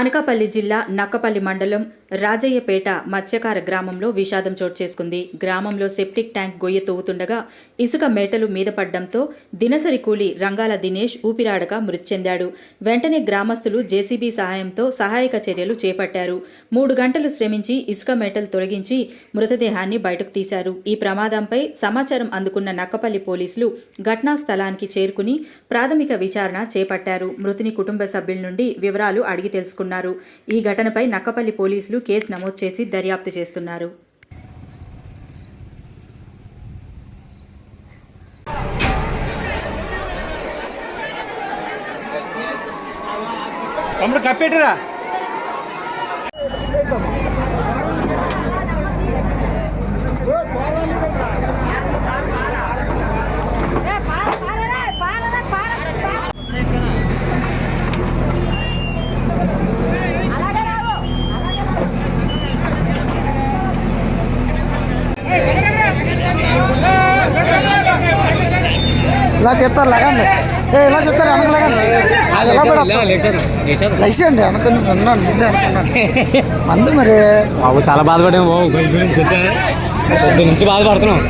అనకాపల్లి జిల్లా నక్కపల్లి మండలం రాజయ్యపేట మత్స్యకార గ్రామంలో విషాదం చోటు చేసుకుంది. గ్రామంలో సెప్టిక్ ట్యాంక్ గొయ్య తవ్వుతుండగా ఇసుక మేటలు మీద పడ్డంతో దినసరి కూలి రంగాల దినేష్ ఊపిరాడక మృతి చెందాడు. వెంటనే గ్రామస్తులు జేసీబీ సహాయంతో సహాయక చర్యలు చేపట్టారు. మూడు గంటలు శ్రమించి ఇసుక మేటలు తొలగించి మృతదేహాన్ని బయటకు తీశారు. ఈ ప్రమాదంపై సమాచారం అందుకున్న నక్కపల్లి పోలీసులు ఘటనా స్థలానికి చేరుకుని ప్రాథమిక విచారణ చేపట్టారు. మృతుని కుటుంబ సభ్యుల నుండి వివరాలు అడిగి తెలుసుకున్నారు. ఈ ఘటనపై నక్కపల్లి పోలీసులు కేసు నమోదు చేసి దర్యాప్తు చేస్తున్నారు. తమ్ముడు కప్పెట్టురా. ఇలా చెప్తారు లగండి. ఏ ఇలా చెప్తారు వెనక లగండి. అది ఎలా లైక్స్ అండి వెనక ఉన్నాను ముందే అనుకున్నాను మందు మరి. బాబు చాలా బాధపడాము బాబు. నుంచి బాధపడుతున్నాం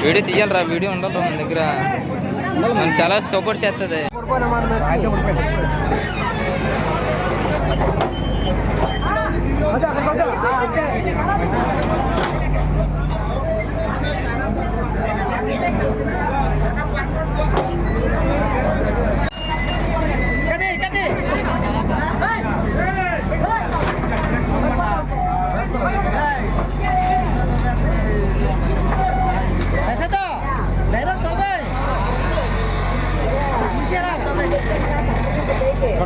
వీడియో తీయాలరా వీడియో ఉండాలి మన దగ్గర మనం చాలా సపోర్ట్ చేస్తుంది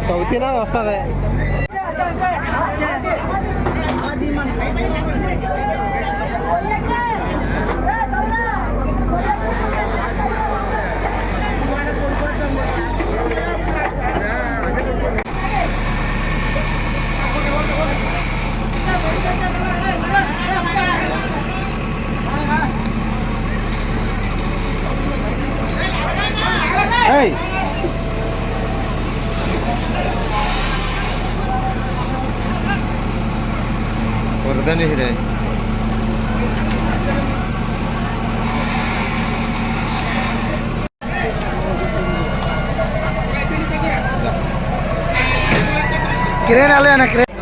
Exacto, tiene dos de. Hey! Buradan nehre. here. Keren alia nak.